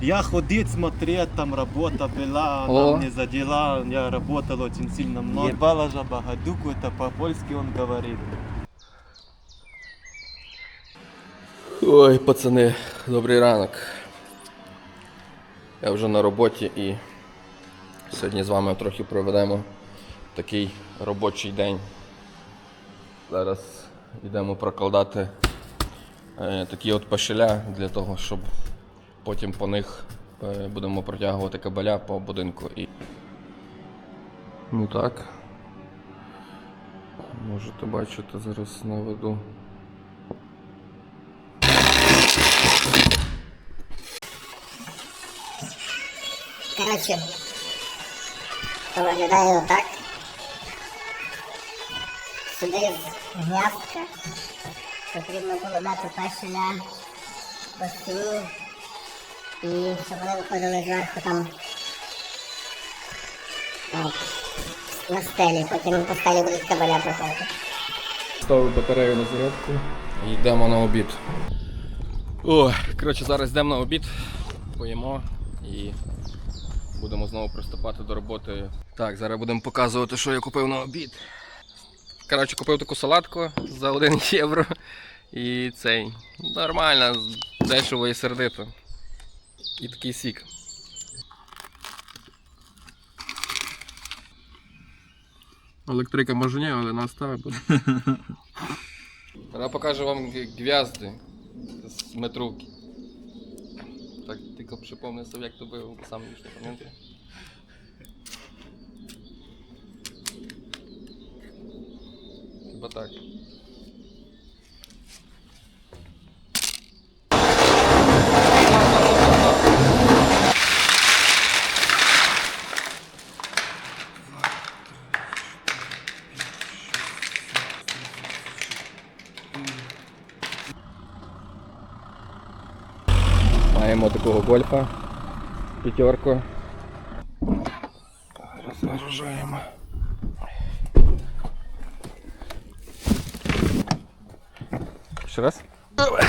Я ходить, смотреть, там работа была, О. она мне за дела, я работал очень сильно много. Ебала жаба гадюку, это по-польски он говорит. Ой, пацани, добрий ранок. Я вже на роботі і сьогодні з вами трохи проведемо такий робочий день. Зараз йдемо прокладати е, такі от пашеля для того, щоб потім по них е, будемо протягувати кабеля по будинку. І... Ну так. Можете бачити, зараз наведу. Коротше, виглядає отак. Сюди з гніздка. Потрібно було дати пешеля по стіні. І щоб вони виходили зверху там. От, на стелі, потім по стелі будуть кабеля проходити. Ставив батарею на зарядку і йдемо на обід. О, коротше, зараз йдемо на обід, поїмо і будемо знову приступати до роботи. Так, зараз будемо показувати, що я купив на обід. Коротше, купив таку салатку за 1 євро. І цей нормально, дешево і сердито. І такий сік. Електрика може ні, але нас ставить буде. Зараз покажу вам гвязди з метруки. Так, тільки przypomnę sobie jak to było, bo sam już nie нового гольфа. Пятерку. Разоружаем. Еще раз. Давай.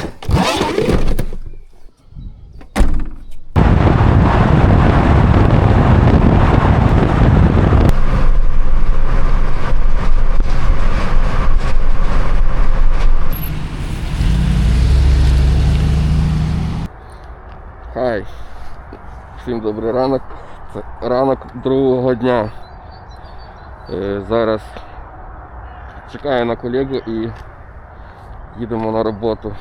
Всім добрий ранок. Це ранок другого дня. Е, зараз чекаю на колегу і їдемо на роботу.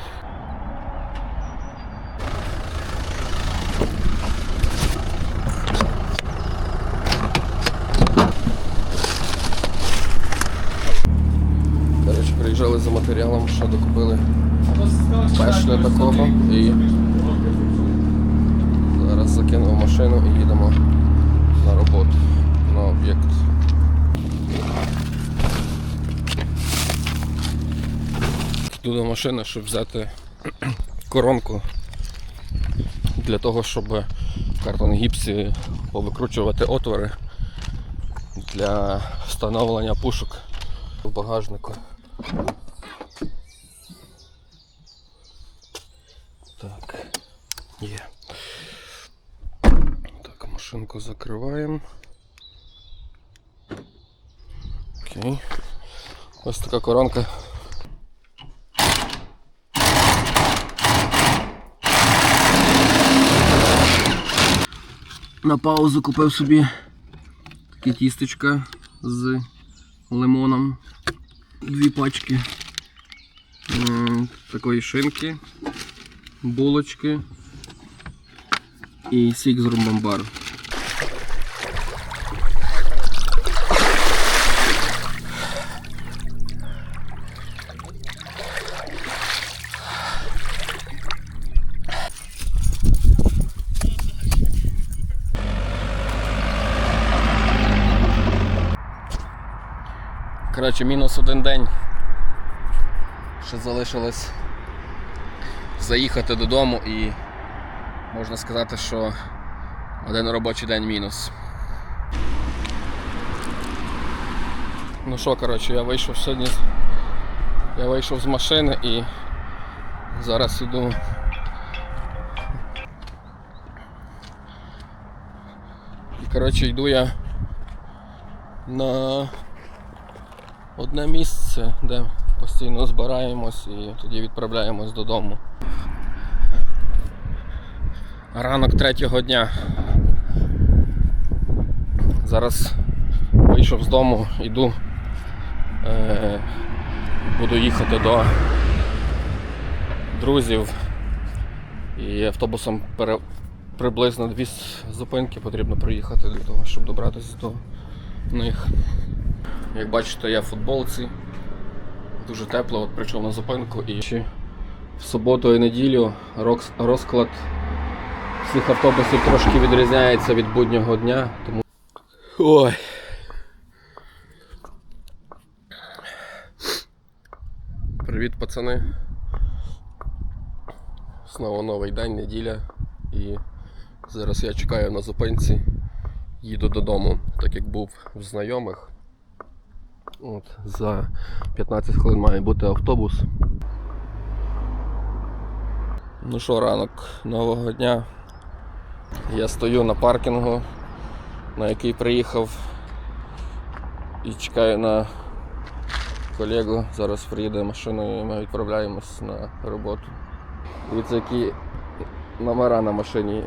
Коротше, приїжджали за матеріалом, що докупили пешля такого і Закинемо машину і їдемо на роботу на об'єкт. Йду до машини, щоб взяти коронку для того, щоб картон-гіпсі повикручувати отвори для встановлення пушок в багажнику. Так, є. Так, машинку закриваємо. Окей. Ось така коронка. На паузу купив собі таке тістечко з лимоном. Дві пачки такої шинки, булочки і сік з румбамбару. Коротше, мінус один день. Ще залишилось заїхати додому і можна сказати, що один робочий день мінус. Ну що, коротше, я вийшов сьогодні. Я вийшов з машини і зараз іду Коротше, йду я на одне місце, де постійно збираємось і тоді відправляємось додому. Ранок третього дня. Зараз вийшов з дому, йду. Е, буду їхати до друзів. І автобусом пере... приблизно дві зупинки потрібно проїхати для того, щоб добратися до них. Як бачите, я в футболці. Дуже тепло, от прийшов на зупинку і ще в суботу і неділю розклад всіх автобусів трошки відрізняється від буднього дня. Тому... Ой. Привіт, пацани. Знову новий день, неділя. І зараз я чекаю на зупинці. Їду додому, так як був в знайомих. От, за 15 хвилин має бути автобус. Ну що, ранок нового дня. Я стою на паркінгу, на який приїхав і чекаю на колегу. Зараз приїде машина і ми відправляємось на роботу. Дивіться, які номера на машині.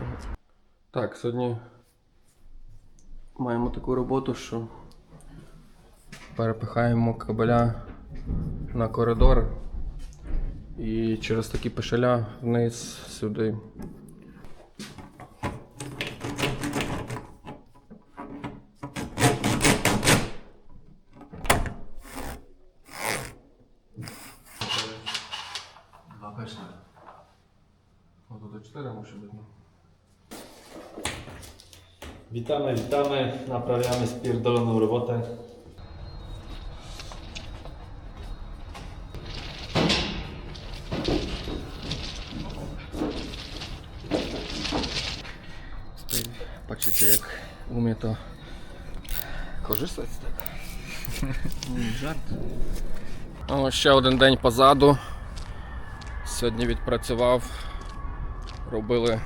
Так, сьогодні маємо таку роботу, що перепихаємо кабеля на коридор і через такі пешеля вниз сюди. Два пешля. Ото до 4 може бути. Witamy, witamy. Naprawiamy spierdoloną robotę. Patrzycie jak umie to korzystać z tego. Жарт. О, ще один день позаду. Сьогодні відпрацював. Робили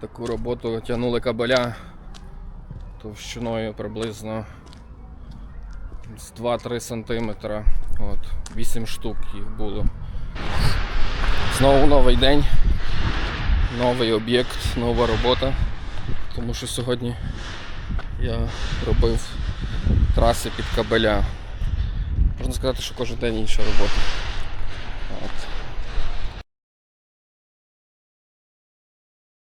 таку роботу, тягнули кабеля товщиною приблизно з 2-3 см. От, 8 штук їх було. Знову новий день, новий об'єкт, нова робота. Тому що сьогодні я робив траси під кабеля. Можна сказати, що кожен день інша робота.